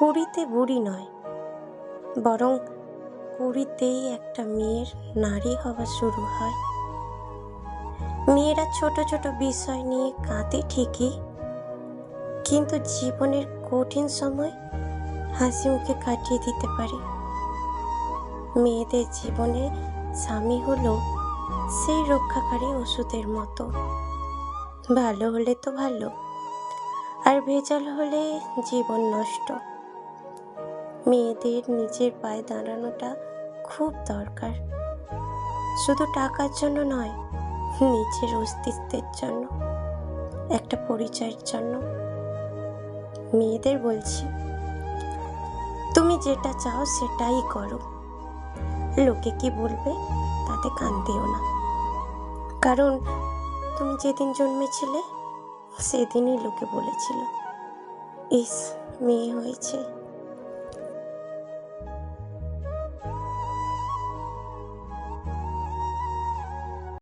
কুড়িতে বুড়ি নয়, বরং কুড়িতেই একটা মেয়ের নারী হওয়া শুরু হয়। মেয়েরা ছোট ছোট বিষয় নিয়ে কাঁদে ঠিকই, কিন্তু জীবনের কঠিন সময় হাসি মুখে কাটিয়ে দিতে পারে। মেয়েদের জীবনে স্বামী হলো সেই রক্ষাকারী ওষুধের মতো। ভালো হলে তো ভালো, আর ভেজাল হলে জীবন নষ্ট। মেয়েদের নিজের পায়ে দাঁড়ানোটা খুব দরকার। শুধু টাকার জন্য নয়, নিজের অস্তিত্বের জন্য, একটা পরিচয়ের জন্য। মেয়েদের বলছি, তুমি যেটা চাও সেটাই করো। লোকে কি বলবে তাতে কান দিও না। কারণ তুমি যেদিন জন্মেছিলে, সেদিনই লোকে বলেছিল, ইস, মেয়ে হয়েছে।